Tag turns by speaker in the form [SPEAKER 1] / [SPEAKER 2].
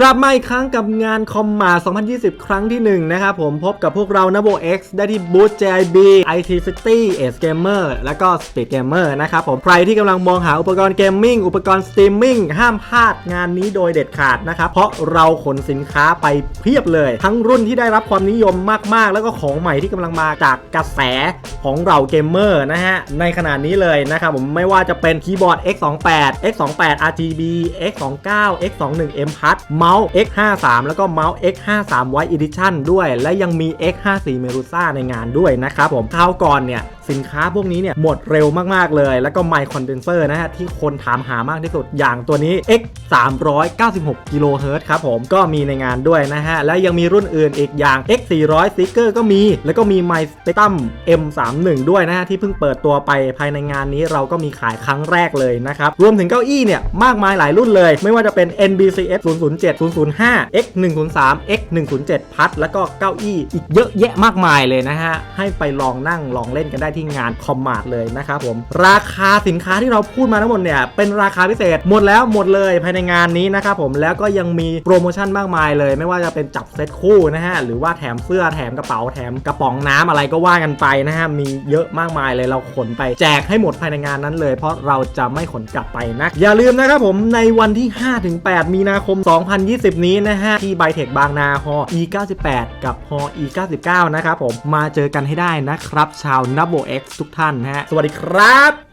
[SPEAKER 1] กลับมาอีกครั้งกับงานคอมมา 2020 ครั้งที่1นะครับผมพบกับพวกเรา n a b o X ได้ที่บูธ JIB IT City Ace Gamer แล้วก็ Speed Gamer นะครับผมใครที่กำลังมองหาอุปกรณ์เกมมิ่งอุปกรณ์สตรีมมิ่งห้ามพลาดงานนี้โดยเด็ดขาดนะครับ เพราะเราขนสินค้าไปเพียบเลย ทั้งรุ่นที่ได้รับความนิยมมาก ๆ แล้วก็ของใหม่ที่กำลังมาจากกระแสของเราเกมเมอร์นะฮะในขนาดนี้เลยนะครับผมไม่ว่าจะเป็นคีย์บอร์ด X28 X28 RGB X29 X21 M p a d เมาส์ X53 แล้วก็เมาส์ X53 White Edition ด้วย และยังมี X54 Merusa ในงานด้วยนะครับผมคราวก่อนเนี่ยสินค้าพวกนี้เนี่ยหมดเร็วมาก ๆ เลย แล้วก็ไมค์คอนเดนเซอร์นะฮะ ที่คนถามหามากที่สุดอย่างตัวนี้ X 396กิโลเฮิรตซ์ครับผมก็มีในงานด้วยนะฮะ และยังมีรุ่นอื่นอีกอย่าง X 400 Sticker ก็มี แล้วก็มีไมค์สเปตัม M 3 1ด้วยนะฮะ ที่เพิ่งเปิดตัวไปภายในงานนี้เราก็มีขายครั้งแรกเลยนะครับ รวมถึงเก้าอี้เนี่ย มากมายหลายรุ่นเลย ไม่ว่าจะเป็น NBCS 007 005 X 103 X 107 พัดแล้วก็เก้าอี้อีกเยอะแยะมากมายเลยนะฮะ ให้ไปลองนั่งลองเล่นกันได้ที่งานคอมมาร์ทเลยนะครับผม ราคาสินค้าที่เราพูดมาทั้งหมดเนี่ย เป็นราคาพิเศษหมดแล้วหมดเลยภายในงานนี้นะครับผมแล้วก็ยังมีโปรโมชั่นมากมายเลย ไม่ว่าจะเป็นจับเซตคู่นะฮะ หรือว่าแถมเสื้อแถมกระเป๋าแถมกระป๋องน้ำอะไรก็ว่ากันไปนะฮะ มีเยอะมากมายเลยเราขนไปแจกให้หมดภายในงานนั้นเลย เพราะเราจะไม่ขนกลับไปนะอย่าลืมนะครับผมในวันที่ 5-8 มีนาคม2020 นี้นะฮะ ที่ไบเทคบางนาฮอ E98 กับฮอ E99 นะครับผมมาเจอกันให้ได้นะครับ ชาวนับโบเอ็กซ์ทุกท่านฮะ สวัสดีครับ